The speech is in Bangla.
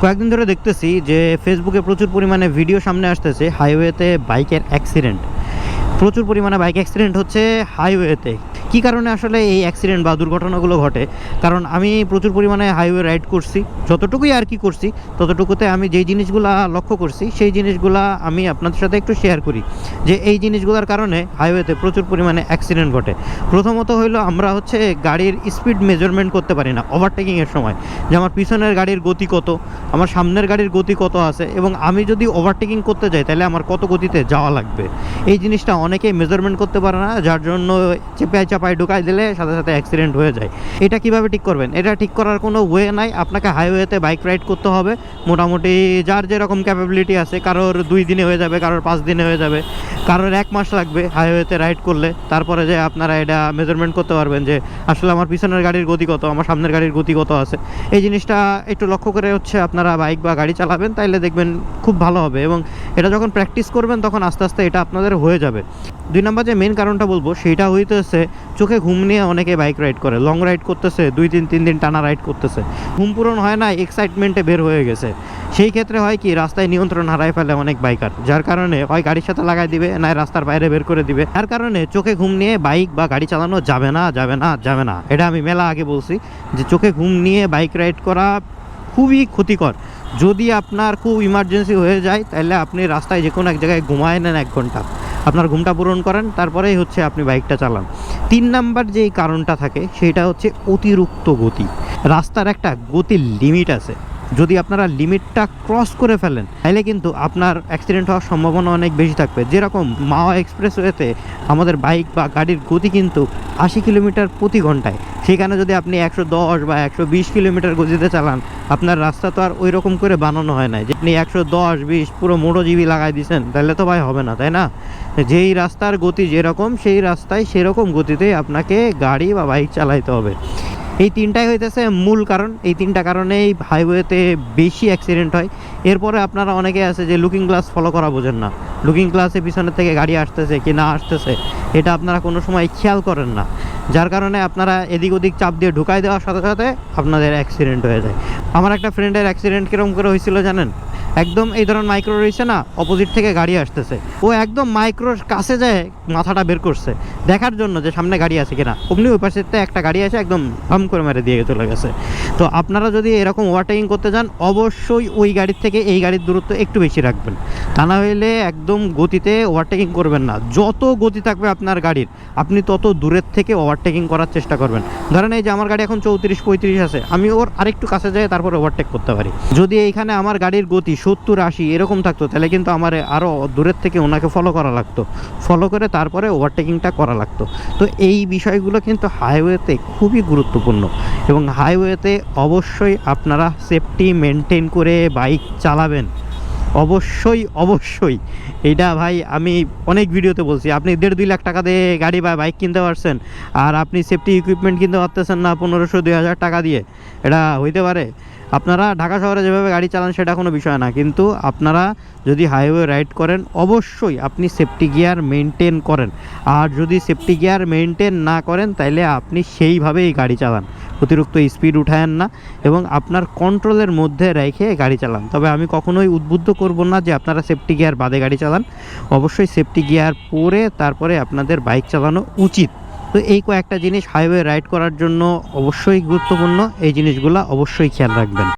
কয়েকদিন ধরে দেখতেছি যে ফেসবুকে প্রচুর পরিমাণে ভিডিও সামনে আসতেছে হাইওয়েতে বাইকের অ্যাক্সিডেন্ট প্রচুর পরিমাণে বাইক অ্যাক্সিডেন্ট হচ্ছে হাইওয়েতে কী কারণে আসলে এই অ্যাক্সিডেন্ট বা দুর্ঘটনাগুলো ঘটে? কারণ আমি প্রচুর পরিমাণে হাইওয়ে রাইড করছি। যতটুকুই আর কি করছি, ততটুকুতে আমি যেই জিনিসগুলো লক্ষ্য করছি, সেই জিনিসগুলো আমি আপনাদের সাথে একটু শেয়ার করি। যে এই জিনিসগুলোর কারণে হাইওয়েতে প্রচুর পরিমাণে অ্যাক্সিডেন্ট ঘটে। প্রথমত হইল আমরা হচ্ছে গাড়ির স্পিড মেজারমেন্ট করতে পারি না ওভারটেকিংয়ের সময়। যে আমার পিছনের গাড়ির গতি কত, আমার সামনের গাড়ির গতি কত আছে, এবং আমি যদি ওভারটেকিং করতে যাই, তাহলে আমার কত গতিতে যাওয়া লাগবে? এই জিনিসটা অনেকেই মেজারমেন্ট করতে পারে না, যার জন্য চেপায় চাপায় ঢুকাই দিলে সাথে সাথে অ্যাক্সিডেন্ট হয়ে যায়। এটা কীভাবে ঠিক করবেন? এটা ঠিক করার কোনো ওয়ে নাই। আপনাকে হাইওয়েতে বাইক রাইড করতে হবে। মোটামুটি যার যেরকম ক্যাপাবিলিটি আছে, কারোর দুই দিনে হয়ে যাবে, কারোর পাঁচ দিনে হয়ে যাবে, কারোর এক মাস লাগবে হাইওয়েতে রাইড করলে। তারপরে যে আপনারা এটা মেজারমেন্ট করতে পারবেন যে, আসলে আমার পিছনের গাড়ির গতি কত, আমার সামনের গাড়ির গতি কত আছে। এই জিনিসটা একটু লক্ষ্য করে হচ্ছে আপনারা বাইক বা গাড়ি চালাবেন, তাইলে দেখবেন খুব ভালো হবে। এবং এটা যখন প্র্যাকটিস করবেন, তখন আস্তে আস্তে এটা আপনাদের হয়ে যাবে। দুই নম্বর যে মেন কারণটা বলব, সেইটা হইতেছে চোখে ঘুম নিয়ে অনেকে বাইক রাইড করে লং রাইড করতেছে, দুই তিন তিন দিন টানা রাইড করতেছে। ঘুম পূরণ হয় না এক্সাইটমেন্টে বের হয়ে গেছে। সেই ক্ষেত্রে হয় কি, রাস্তায় নিয়ন্ত্রণ হারায় ফেলে অনেক বাইকার যার কারণে হয় গাড়ির সাথে লাগাই দিবে, না রাস্তার বাইরে বের করে দিবে। যার কারণে চোখে ঘুম নিয়ে বাইক বা গাড়ি চালানো যাবে না যাবে না যাবে না। এটা আমি মেলা আগে বলছি, যে চোখে ঘুম নিয়ে বাইক রাইড করা খুবই ক্ষতিকর। যদি আপনার খুব ইমার্জেন্সি হয়ে যায়, তাহলে আপনি রাস্তায় যে কোনো এক জায়গায় ঘুমায় নেন এক ঘণ্টা। আপনার ঘুমটা পূরণ করেন, তারপরেই হচ্ছে আপনি বাইকটা চালান। তিন নাম্বার যেই কারণটা থাকে, সেটা হচ্ছে অতিরিক্ত গতি। রাস্তার একটা গতির লিমিট আছে। যদি আপনারা লিমিটটা ক্রস করে ফেলেন, তাহলে কিন্তু আপনার অ্যাক্সিডেন্ট হওয়ার সম্ভাবনা অনেক বেশি থাকবে। যেরকম মাওয়া এক্সপ্রেসওয়েতে আমাদের বাইক বা গাড়ির গতি কিন্তু আশি কিলোমিটার প্রতি ঘন্টায়। সেখানে যদি আপনি একশো দশ বা একশো বিশ কিলোমিটার গতিতে চালান, আপনার রাস্তা তো আর ওই রকম করে বানানো হয় না। যে আপনি একশো দশ, বিশ, পুরো মোটো জিবি লাগাই দিয়েছেন তাহলে তো ভাই হবে না, তাই না? যেই রাস্তার গতি যেরকম, সেই রাস্তায় সেরকম গতিতেই আপনাকে গাড়ি বা বাইক চালাইতে হবে। এই তিনটাই হইতেছে মূল কারণ। এই তিনটা কারণেই হাইওয়েতে বেশি অ্যাক্সিডেন্ট হয়। এরপরে আপনারা অনেকে আছে যে লুকিং গ্লাস ফলো করা বোঝেন না। লুকিং গ্লাসে পিছনের থেকে গাড়ি আসতেছে কি না আসতেছে, এটা আপনারা কোনো সময় খেয়াল করেন না। যার কারণে আপনারা এদিক ওদিক চাপ দিয়ে ঢুকাই দেওয়ার সাথে সাথে আপনাদের অ্যাক্সিডেন্ট হয়ে যায়। আমার একটা ফ্রেন্ডের অ্যাক্সিডেন্ট কীরকম করে হয়েছিল জানেন? একদম এই ধরনের মাইক্রো রয়েছে না অপোজিট থেকে গাড়ি আসতেছে। ও একদম মাইক্রোর কাছে যায় মাথাটা বের করছে, দেখার জন্য যে সামনে গাড়ি আছে কিনা। অমনি ওই পাশে একটা গাড়ি আছে একদম ভাম করে মেরে দিয়ে চলে গেছে। তো আপনারা যদি এরকম ওভারটেকিং করতে যান, অবশ্যই ওই গাড়ির থেকে এই গাড়ির দূরত্ব একটু বেশি রাখবেন। তা না হইলে একদম গতিতে ওভারটেকিং করবেন না। যত গতি থাকবে আপনার গাড়ির, আপনি তত দূরের থেকে ওভারটেকিং করার চেষ্টা করবেন। ধরেন এই যে আমার গাড়ি এখন চৌত্রিশ পঁয়ত্রিশ আছে, আমি ওর আরেকটু কাছে যাই তারপর ওভারটেক করতে পারি। যদি এইখানে আমার গাড়ির গতি সত্তর, আশি, এরকম থাকতো। তাহলে কিন্তু আমার আরও দূরের থেকে ওনাকে ফলো করা লাগতো। ফলো করে তারপরে ওভারটেকিংটা করা লাগতো। তো এই বিষয়গুলো কিন্তু হাইওয়েতে খুবই গুরুত্বপূর্ণ। এবং হাইওয়েতে অবশ্যই আপনারা সেফটি মেনটেন করে বাইক চালাবেন। অবশ্যই অবশ্যই। এটা ভাই, আমি অনেক ভিডিওতে বলছি, আপনি দেড় দুই লাখ টাকা দিয়ে গাড়ি বা বাইক কিনতে পারছেন, আর আপনি সেফটি ইকুইপমেন্ট কিনতে পারতেছেন না পনেরোশো, দুই হাজার টাকা দিয়ে। এটা হইতে পারে? আপনারা ঢাকা শহরে যেভাবে গাড়ি চালান সেটা কোনো বিষয় না। কিন্তু আপনারা যদি হাইওয়ে রাইড করেন, অবশ্যই আপনি সেফটি গিয়ার মেনটেন করেন। আর যদি সেফটি গিয়ার মেনটেন না করেন তাহলে আপনি সেইভাবেই গাড়ি চালান। অতিরিক্ত স্পিড উঠায়েন না এবং আপনার কন্ট্রোলের মধ্যে রেখে গাড়ি চালান। তবে আমি কখনোই উদ্বুদ্ধ করব না যে আপনারা সেফটি গিয়ার বাদে গাড়ি চালান। অবশ্যই সেফটি গিয়ার পরে তারপরে আপনাদের বাইক চালানো উচিত। তো এই কয়েকটা জিনিস হাইওয়ে রাইড করার জন্য অবশ্যই গুরুত্বপূর্ণ। এই জিনিসগুলো অবশ্যই খেয়াল রাখবেন।